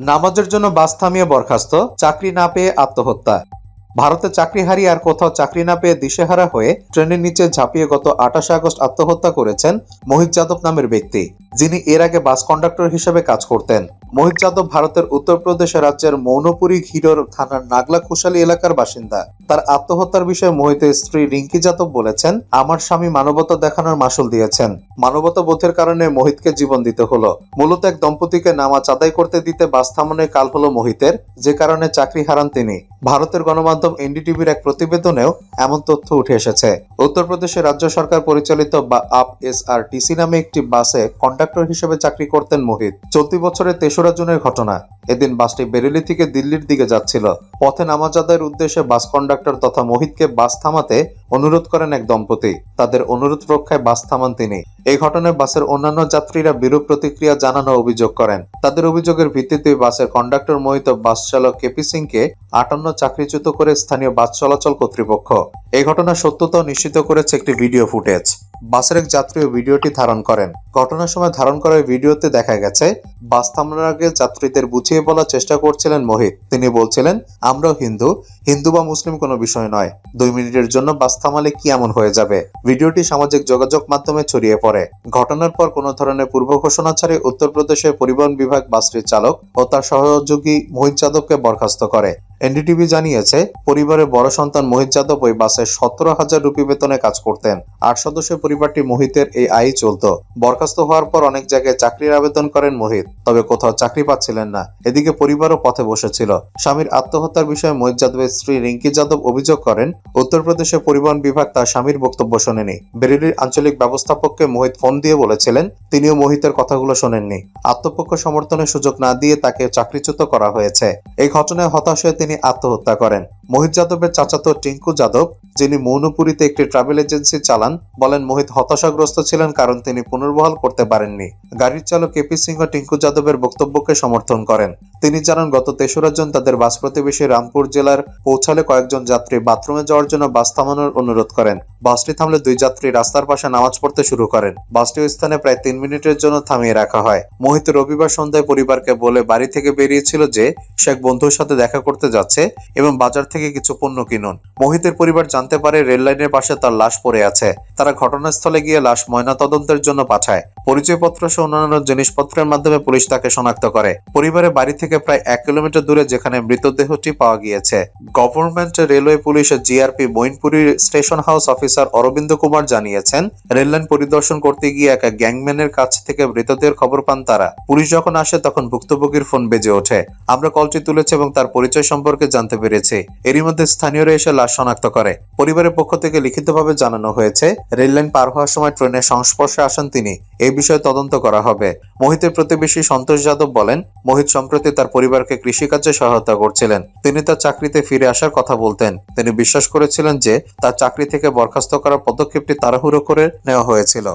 নামাজের জন্য বাস থামিয়ে বরখাস্ত চাকরি না পেয়ে আত্মহত্যা। ভারতে চাকরি হারিয়ে আর কোথাও চাকরি না পেয়ে দিশেহারা হয়ে ট্রেনের নিচে ঝাঁপিয়ে গত আঠাশে আগস্ট আত্মহত্যা করেছেন মোহিত যাদব নামের ব্যক্তি, যিনি এর আগে বাস কন্ডাক্টর হিসেবে কাজ করতেন। মোহিত যাদব ভারতের উত্তরপ্রদেশ রাজ্যের মৌনপুরী ঘিরোর থানার নাগলা কুশালী এলাকার বাসিন্দা। তার আত্মহত্যার বিষয়ে মোহিতের স্ত্রী রিঙ্কি যাদব বলেছেন, আমার স্বামী মানবতা দেখানোর মাসুল দিয়েছেন। মানবতা বোধের কারণে মোহিতকে জীবন দিতে হলো। মূলত এক দম্পতিকে নামাজ আদায় করতে দিতে বাস থামানোয় কাল হলো মোহিতের, যে কারণে চাকরি হারান তিনি। ভারতের গণমাধ্যম এনডিটিভির এক প্রতিবেদনেও এমন তথ্য উঠে এসেছে। উত্তরপ্রদেশের রাজ্য সরকার পরিচালিত বা আপ এস আর টিসি নামে একটি বাসে কন্ডাক্টর হিসেবে চাকরি করতেন মোহিত। চলতি বছরের তেসরা জুনের ঘটনা। এদিন বাসটি বেরেলি থেকে দিল্লির দিকে যাচ্ছিল। পথে নামাজ আদায়ের উদ্দেশ্যে বাস কন্ডাক্টর তথা মোহিতকে বাস থামাতে অনুরোধ করেন এক দম্পতি। তাদের অনুরোধ রক্ষায় বাস থামান তিনি। এই ঘটনায় বাসের অন্যান্য যাত্রীরা বিরূপ প্রতিক্রিয়া জানানো অভিযোগ করেন। তাদের অভিযোগের ভিত্তিতে বাসের কন্ডাক্টর মোহিত বাস চালক কেপি সিংকে আটান্ন চাকরিচ্যুত করে স্থানীয় বাস চলাচল কর্তৃপক্ষ। এই ঘটনার সত্যতা নিশ্চিত করেছে একটি ভিডিও ফুটেজ। বাসের এক যাত্রী ভিডিওটি ধারণ করেন। ঘটনার সময় ধারণ করা ভিডিওতে দেখা গেছে, বাস থামানোর আগে যাত্রীদের বুঝিয়ে বলার চেষ্টা করছিলেন মোহিত। তিনি বলছিলেন, আমরাও হিন্দু হিন্দু বা মুসলিম কোনো বিষয় নয়। দুই মিনিটের জন্য বাস থামালে কি এমন হয়ে যাবে? ভিডিওটি সামাজিক যোগাযোগ মাধ্যমে ছড়িয়ে পড়ে। ঘটনার পর কোনো ধরনের পূর্ব ঘোষণা ছাড়াই উত্তরপ্রদেশের পরিবহন বিভাগ বাসটির চালক ও তার সহযোগী মোহিত যাদবকে বরখাস্ত করে। এনডিটিভি জানিয়েছে পরিবারের বড় সন্তান মোহিত যাদব ওই বাসে সতেরো হাজার রুপি বেতনে কাজ করতেন। আট সদস্যের পরিবারটি মোহিতের এই আয় চলত। বরখাস্ত হওয়ার পর অনেক জায়গায় চাকরির আবেদন করেন মোহিত, তবে কোথাও চাকরি পাচ্ছিলেন না। এদিকে পরিবারও পথে বসেছিল। স্বামীর আত্মহত্যার বিষয়ে মোহিত যাদবের স্ত্রী রিঙ্কি যাদব অভিযোগ করেন উত্তরপ্রদেশের পরিবহন বিভাগ তার স্বামীর বক্তব্য শোনেনি। বেরেলির আঞ্চলিক ব্যবস্থাপককে মোহিত ফোন দিয়ে বলেছিলেন, তিনিও মোহিতের কথাগুলো শোনেননি। আত্মপক্ষ সমর্থনের সুযোগ না দিয়ে তাকে চাকরিচ্যুত করা হয়েছে। এই ঘটনায় হতাশ হয়ে তিনি আত্মহত্যা করেন। মোহিত যাদবের চাচাতো টিঙ্কু যাদব, যিনি মৌনপুরীতে একটি ট্রাভেল এজেন্সি চালান, বলেন মোহিত হতাশাগ্রস্ত ছিলেন কারণ তিনি পুনর্বহাল করতে পারেননি। গাড়ির চালক কেপি সিংহ টিঙ্কু যাদবের বক্তব্যকে সমর্থন করেন। তিনি জানান, গত তেসরা জন তাদের বাস প্রতিবেশী রামপুর জেলার পৌঁছালে কয়েকজন যাত্রী বাথরুমে যাওয়ার জন্য বাস থামানোর অনুরোধ করেন। বাসটি থামলে দুই যাত্রী রাস্তার পাশে নামাজ পড়তে শুরু করেন। বাসটি ওই স্থানে প্রায় তিন মিনিটের জন্য থামিয়ে রাখা হয়। মোহিত রবিবার সন্ধ্যায় পরিবারকে বলে বাড়ি থেকে বেরিয়েছিল যে সে এক বন্ধুর সাথে দেখা করতে যাচ্ছে এবং বাজার থেকে কিছু পণ্য কিনুন। মোহিতের পরিবার জানতে পারে রেল লাইনের পাশে তার লাশ পড়ে আছে। তারা ঘটনাস্থলে গিয়ে লাশ ময়নাতদন্তের জন্য পাঠায়। পরিচয়পত্র সহ অন্যান্য জিনিসপত্রের মাধ্যমে পুলিশ তাকে শনাক্ত করে। পরিবারের বাড়ি থেকে প্রায় এক কিলোমিটার দূরে যেখানে মৃতদেহটি পাওয়া গিয়েছে। Government railway police GRP মইনপুরীর station house officer Arvind Kumar জানিয়েছেন রেললাইন পরিদর্শন করতে গিয়ে এক গ্যাংম্যানের কাছ থেকে মৃতদেহের খবর পান তারা। পুলিশ যখন আসে, তখন ভুক্তভোগীর ফোন বেজে ওঠে। আমরা কলটি তুলেছি এবং তার পরিচয় সম্পর্কে জানতে পেরেছি। এরই মধ্যে স্থানীয়রা এসে লাশ শনাক্ত করে। পরিবারের পক্ষ থেকে লিখিতভাবে জানানো হয়েছে, রেললাইন পার হওয়ার সময় ট্রেনের সংস্পর্শে আসেন তিনি। এই বিষয়ে তদন্ত করা হবে। মোহিতের প্রতিবেশী সন্তোষ যাদব বলেন, মোহিত সম্প্রতি তার পরিবারকে কৃষিকাজে সহায়তা করছিলেন। তিনি তার চাকরিতে ফিরে আসার কথা বলতেন। তিনি বিশ্বাস করেছিলেন যে তার চাকরি থেকে বরখাস্ত করার পদক্ষেপটি তাড়াহুড়ো করে নেওয়া হয়েছিল।